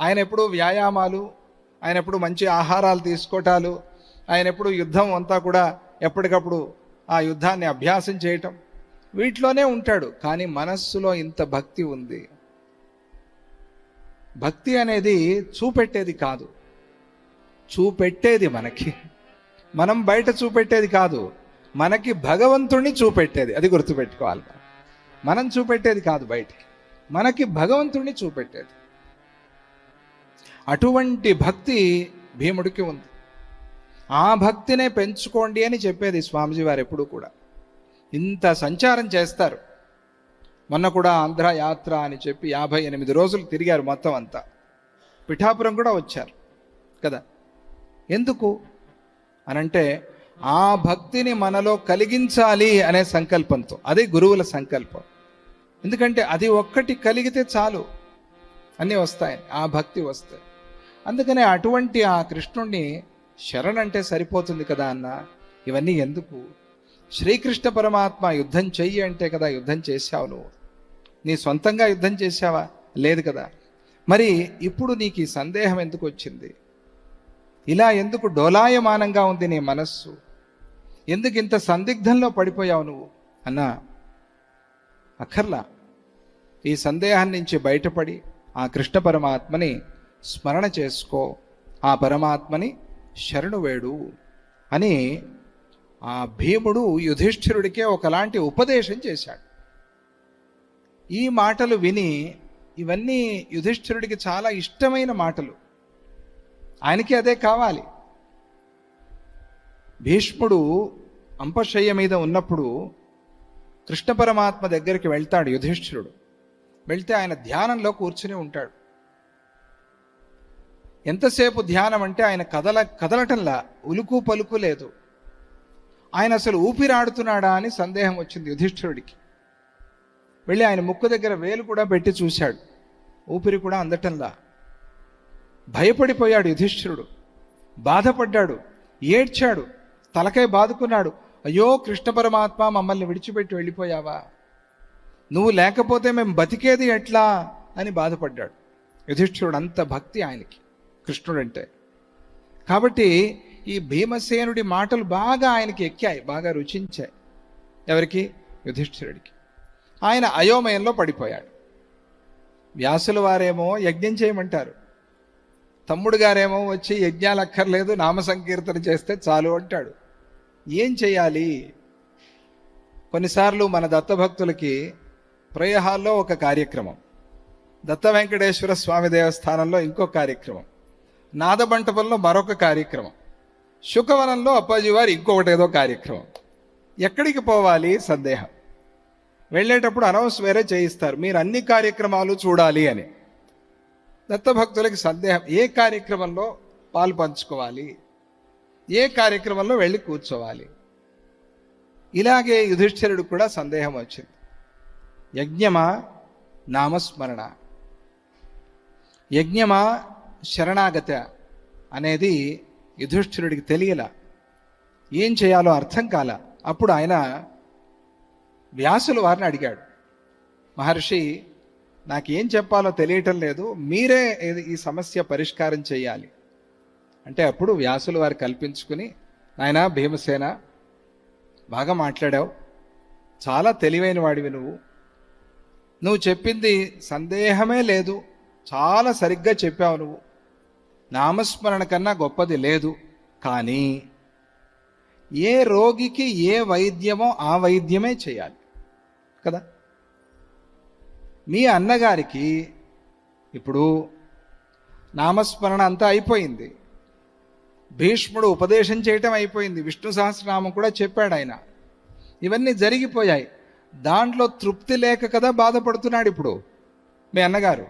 ఆయన ఎప్పుడు వ్యాయామాలు ఆయన ఎప్పుడు మంచి ఆహారాలు తీసుకోవటాలు ఆయన ఎప్పుడు యుద్ధం అంతా కూడా ఎప్పటికప్పుడు ఆ యుద్ధాన్ని అభ్యాసం చేయటం. వీటిలోనే ఉంటాడు కానీ మనస్సులో ఇంత భక్తి ఉంది. భక్తి అనేది చూపెట్టేది కాదు. చూపెట్టేది మనకి. మనం బయట చూపెట్టేది కాదు. మనకి భగవంతుణ్ణి చూపెట్టేది. అది గుర్తుపెట్టుకోవాలి మనం. చూపెట్టేది కాదు బయటికి. మనకి భగవంతుణ్ణి చూపెట్టేది. అటువంటి భక్తి భీముడికి ఉంది. ఆ భక్తినే పెంచుకోండి అని చెప్పేది స్వామిజీ వారు ఎప్పుడు కూడా. ఇంత సంచారం చేస్తారు. మొన్న కూడా ఆంధ్ర యాత్ర అని చెప్పి యాభై ఎనిమిది రోజులు తిరిగారు మొత్తం అంతా. పిఠాపురం కూడా వచ్చారు. కదా? ఎందుకు? అనంటే ఆ భక్తిని మనలో కలిగించాలి అనే సంకల్పంతో. అదే గురువుల సంకల్పం. ఎందుకంటే అది ఒక్కటి కలిగితే చాలు. అన్నీ వస్తాయి. ఆ భక్తి వస్తాయి. అందుకనే అటువంటి ఆ కృష్ణుణ్ణి శరణంటే సరిపోతుంది కదా అన్న ఇవన్నీ ఎందుకు? శ్రీకృష్ణ పరమాత్మ యుద్ధం చెయ్యి అంటే కదా యుద్ధం చేశావు నువ్వు. నీ సొంతంగా యుద్ధం చేశావా? లేదు కదా. మరి ఇప్పుడు నీకు ఈ సందేహం ఎందుకు వచ్చింది? ఇలా ఎందుకు డోలాయమానంగా ఉంది నీ మనస్సు? ఎందుకు ఇంత సందిగ్ధంలో పడిపోయావు నువ్వు? అన్నా అక్కర్లా. ఈ సందేహం నుంచి బయటపడి ఆ కృష్ణ పరమాత్మని స్మరణ చేసుకో. ఆ పరమాత్మని శరణు వేడు అని ఆ భీముడు యుధిష్ఠిరుడికే ఒకలాంటి ఉపదేశం చేశాడు. ఈ మాటలు విని ఇవన్నీ యుధిష్ఠిరుడికి చాలా ఇష్టమైన మాటలు. ఆయనకి అదే కావాలి. భీష్ముడు అంపశయ్య మీద ఉన్నప్పుడు కృష్ణ పరమాత్మ దగ్గరికి వెళ్తాడు యుధిష్ఠిరుడు. వెళ్తే ఆయన ధ్యానంలో కూర్చుని ఉంటాడు. ఎంతసేపు ధ్యానం అంటే ఆయన కదల కదలటంలా ఉలుకు పలుకు లేదు. ఆయన అసలు ఊపిరాడుతున్నాడా అని సందేహం వచ్చింది యుధిష్ఠిరుడికి. వెళ్ళి ఆయన ముక్కు దగ్గర వేలు కూడా పెట్టి చూశాడు. ఊపిరి కూడా అందటంలా. భయపడిపోయాడు యుధిష్ఠిరుడు. బాధపడ్డాడు. ఏడ్చాడు. తలకై బాదుకున్నాడు. అయ్యో కృష్ణ పరమాత్మ మమ్మల్ని విడిచిపెట్టి వెళ్ళిపోయావా? నువ్వు లేకపోతే మేము బతికేది ఎట్లా? అని బాధపడ్డాడు. యుధిష్ఠిరుడు అంత భక్తి ఆయనకి. కృష్ణుడు అంటే. కాబట్టి ఈ భీమసేనుడి మాటలు బాగా ఆయనకి ఎక్కాయి బాగా రుచించాయి. ఎవరికి? యుధిష్ఠిరుడికి. ఆయన అయోమయంలో పడిపోయాడు. వ్యాసుల వారేమో యజ్ఞం చేయమంటారు. తమ్ముడు గారేమో వచ్చి యజ్ఞాలు అక్కర్లేదు నామ సంకీర్తన చేస్తే చాలు అంటాడు. ఏం చేయాలి? కొన్నిసార్లు మన దత్తభక్తులకి ప్రయహాల్లో ఒక కార్యక్రమం దత్త వెంకటేశ్వర స్వామి దేవస్థానంలో ఇంకో కార్యక్రమం. నాదమంటపంలో మరొక కార్యక్రమం. శుకవనంలో అప్పాజీ వారు ఇంకొకటి ఏదో కార్యక్రమం. ఎక్కడికి పోవాలి? సందేహం. వెళ్ళేటప్పుడు అనౌన్స్ వేరే చేయిస్తారు. మీరు అన్ని కార్యక్రమాలు చూడాలి అని. దత్తభక్తులకి సందేహం. ఏ కార్యక్రమంలో పాలు పంచుకోవాలి? ఏ కార్యక్రమంలో వెళ్ళి కూర్చోవాలి? ఇలాగే యుధిష్ఠిరుడు కూడా సందేహం వచ్చింది. యజ్ఞమా? నామస్మరణ. యజ్ఞమా? శరణాగత అనేది యుధిష్ఠిరుడికి తెలియల. ఏం చేయాలో అర్థం కాల. అప్పుడు ఆయన వ్యాసుల వారిని అడిగాడు. మహర్షి నాకేం చెప్పాలో తెలియటం లేదు. మీరే ఈ సమస్య పరిష్కారం చేయాలి. అంటే అప్పుడు వ్యాసుల వారు కల్పించుకుని ఆయన భీమసేన బాగా మాట్లాడావు. చాలా తెలివైన వాడివి నువ్వు. నువ్వు చెప్పింది సందేహమే లేదు. చాలా సరిగ్గా చెప్పావు నువ్వు. నామస్మరణ కన్నా గొప్పది లేదు. కానీ ఏ రోగికి ఏ వైద్యమో ఆ వైద్యమే చేయాలి. కదా? మీ అన్నగారికి ఇప్పుడు నామస్మరణ అంతా అయిపోయింది. భీష్ముడు ఉపదేశం చేయటం అయిపోయింది. విష్ణు సహస్రనామం కూడా చెప్పాడు ఆయన. ఇవన్నీ జరిగిపోయాయి. దాంట్లో తృప్తి లేక కదా బాధపడుతున్నాడు ఇప్పుడు మీ అన్నగారు.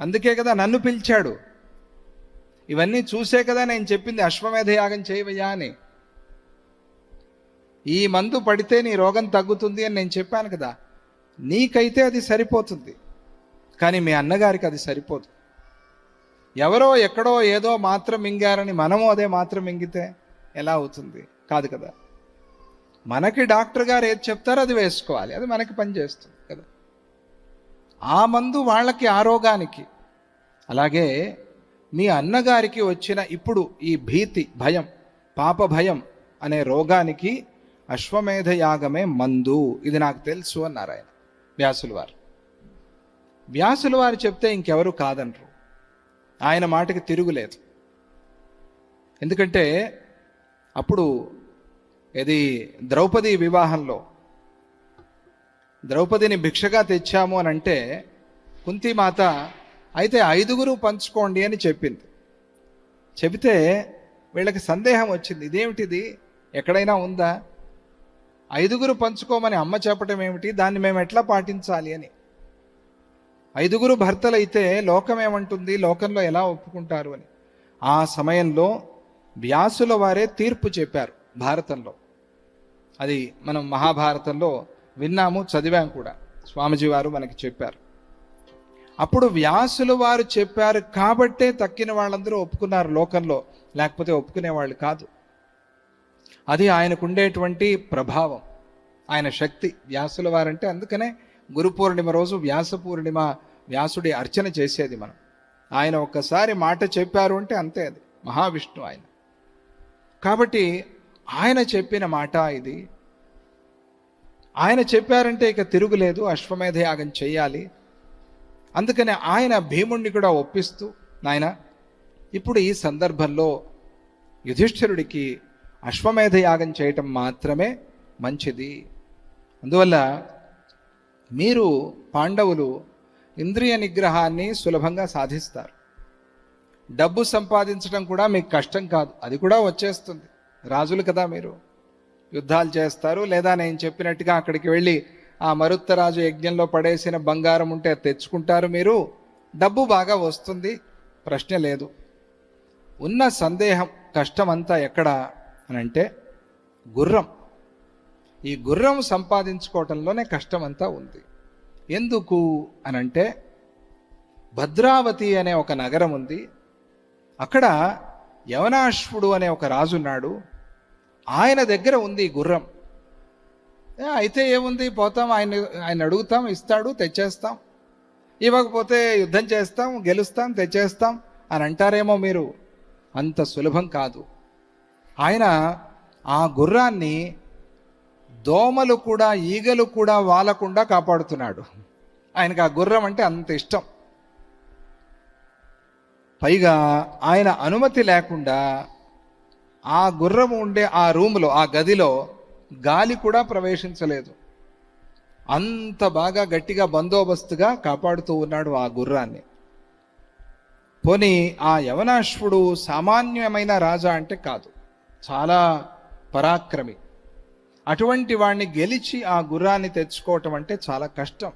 అందుకే కదా నన్ను పిలిచాడు. ఇవన్నీ చూసే కదా నేను చెప్పింది అశ్వమేధ యాగం చేయవయ్యా అని. ఈ మందు పడితే నీ రోగం తగ్గుతుంది అని నేను చెప్పాను కదా. నీకైతే అది సరిపోతుంది. కానీ మీ అన్నగారికి అది సరిపోదు. ఎవరో ఎక్కడో ఏదో మాత్రం మింగారని మనము అదే మాత్రం మింగితే ఎలా అవుతుంది? కాదు కదా. మనకి డాక్టర్ గారు ఏది చెప్తారో అది వేసుకోవాలి. అది మనకి పనిచేస్తుంది కదా. ఆ మందు వాళ్ళకి ఆ రోగానికి. అలాగే మీ అన్నగారికి వచ్చిన ఇప్పుడు ఈ భీతి భయం పాప భయం అనే రోగానికి అశ్వమేధ యాగమే మందు. ఇది నాకు తెలుసు అన్నారు ఆయన వ్యాసులు వారు. వ్యాసులు వారు చెప్తే ఇంకెవరు కాదనరు. ఆయన మాటకి తిరుగులేదు. ఎందుకంటే అప్పుడు ఇది ద్రౌపది వివాహంలో ద్రౌపదిని భిక్షగా తెచ్చాము అని అంటే కుంతిమాత అయితే ఐదుగురు పంచుకోండి అని చెప్పింది. చెబితే వీళ్ళకి సందేహం వచ్చింది. ఇదేమిటిది? ఎక్కడైనా ఉందా? ఐదుగురు పంచుకోమని అమ్మ చెప్పటం ఏమిటి? దాన్ని మేము ఎట్లా పాటించాలి అని. ఐదుగురు భర్తలైతే లోకం ఏమంటుంది? లోకంలో ఎలా ఒప్పుకుంటారు అని. ఆ సమయంలో వ్యాసుల వారే తీర్పు చెప్పారు భారతంలో. అది మనం మహాభారతంలో విన్నాము చదివాం కూడా. స్వామిజీ వారు మనకి చెప్పారు. అప్పుడు వ్యాసులు వారు చెప్పారు కాబట్టే తక్కిన వాళ్ళందరూ ఒప్పుకున్నారు లోకంలో లేకపోతే ఒప్పుకునేవాళ్ళు కాదు. అది ఆయనకు ఉండేటువంటి ప్రభావం ఆయన శక్తి. వ్యాసుల వారంటే అందుకనే గురు పూర్ణిమ రోజు వ్యాస పూర్ణిమ వ్యాసుడి అర్చన చేసేది మనం. ఆయన ఒక్కసారి మాట చెప్పారు అంటే అంతే అది మహావిష్ణు ఆయన. కాబట్టి ఆయన చెప్పిన మాట ఇది. ఆయన చెప్పారంటే ఇక తిరుగులేదు అశ్వమేధ యాగం చేయాలి. అందుకని ఆయన భీముణ్ణి కూడా ఒప్పిస్తూ నాయన ఇప్పుడు ఈ సందర్భంలో యుధిష్ఠిరుడికి అశ్వమేధ యాగం చేయటం మాత్రమే మంచిది. అందువల్ల మీరు పాండవులు ఇంద్రియ నిగ్రహాన్ని సులభంగా సాధిస్తారు. డబ్బు సంపాదించడం కూడా మీకు కష్టం కాదు అది కూడా వచ్చేస్తుంది. రాజులు కదా మీరు. యుద్ధాలు చేస్తారు లేదా నేను చెప్పినట్టుగా అక్కడికి వెళ్ళి ఆ మరుత్తరాజు యజ్ఞంలో పడేసిన బంగారం ఉంటే తెచ్చుకుంటారు మీరు? డబ్బు బాగా వస్తుంది. ప్రశ్న లేదు. ఉన్న సందేహం కష్టమంతా ఎక్కడ అని అంటే గుర్రం. ఈ గుర్రం సంపాదించుకోవటంలోనే కష్టమంతా ఉంది. ఎందుకు అనంటే భద్రావతి అనే ఒక నగరం ఉంది. అక్కడ యవనాశ్వుడు అనే ఒక రాజున్నాడు. ఆయన దగ్గర ఉంది ఈ గుర్రం. అయితే ఏముంది? పోతాం ఆయన ఆయన అడుగుతాం ఇస్తాడు తెచ్చేస్తాం. ఇవ్వకపోతే యుద్ధం చేస్తాం గెలుస్తాం తెచ్చేస్తాం అని అంటారేమో మీరు? అంత సులభం కాదు. ఆయన ఆ గుర్రాన్ని దోమలు కూడా ఈగలు కూడా వాలకుండా కాపాడుతున్నాడు. ఆయనకు ఆ గుర్రం అంటే అంత ఇష్టం. పైగా ఆయన అనుమతి లేకుండా ఆ గుర్రం ఉండే ఆ రూములో ఆ గదిలో గాలి కూడా ప్రవేశించలేదు. అంత బాగా గట్టిగా బందోబస్తుగా కాపాడుతూ ఉన్నాడు ఆ గుర్రాన్ని. పోనీ ఆ యవనాశ్వుడు సామాన్యమైన రాజా అంటే కాదు. చాలా పరాక్రమి. అటువంటి వాణ్ణి గెలిచి ఆ గుర్రాన్ని తెచ్చుకోవటం అంటే చాలా కష్టం.